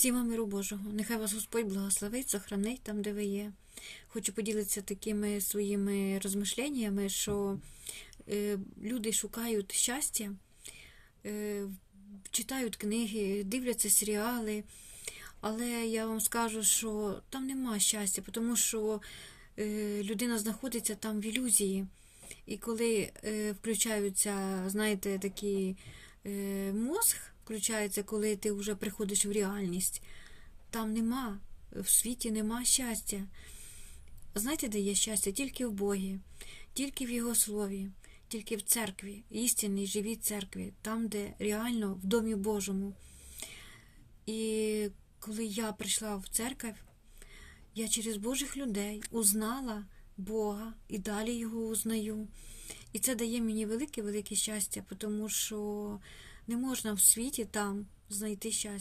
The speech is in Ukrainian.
Всім вам миру Божого. Нехай вас Господь благословить, сохранить там, де ви є. Хочу поділитися такими своїми розмишленнями, що е, люди шукають щастя, е, читають книги, дивляться серіали. Але я вам скажу, що там нема щастя, тому що е, людина знаходиться там в ілюзії. І коли е, включаються, знаєте, такі е, мозг включається, коли ти вже приходиш в реальність, там нема, в світі нема щастя. Знаєте, де є щастя? Тільки в Богі, тільки в Його слові, тільки в церкві, істинній живій церкві, там, де реально в Домі Божому. І коли я прийшла в церкву, я через Божих людей узнала Бога і далі його узнаю. І це дає мені велике-велике щастя, тому що не можна в світі там знайти щастя.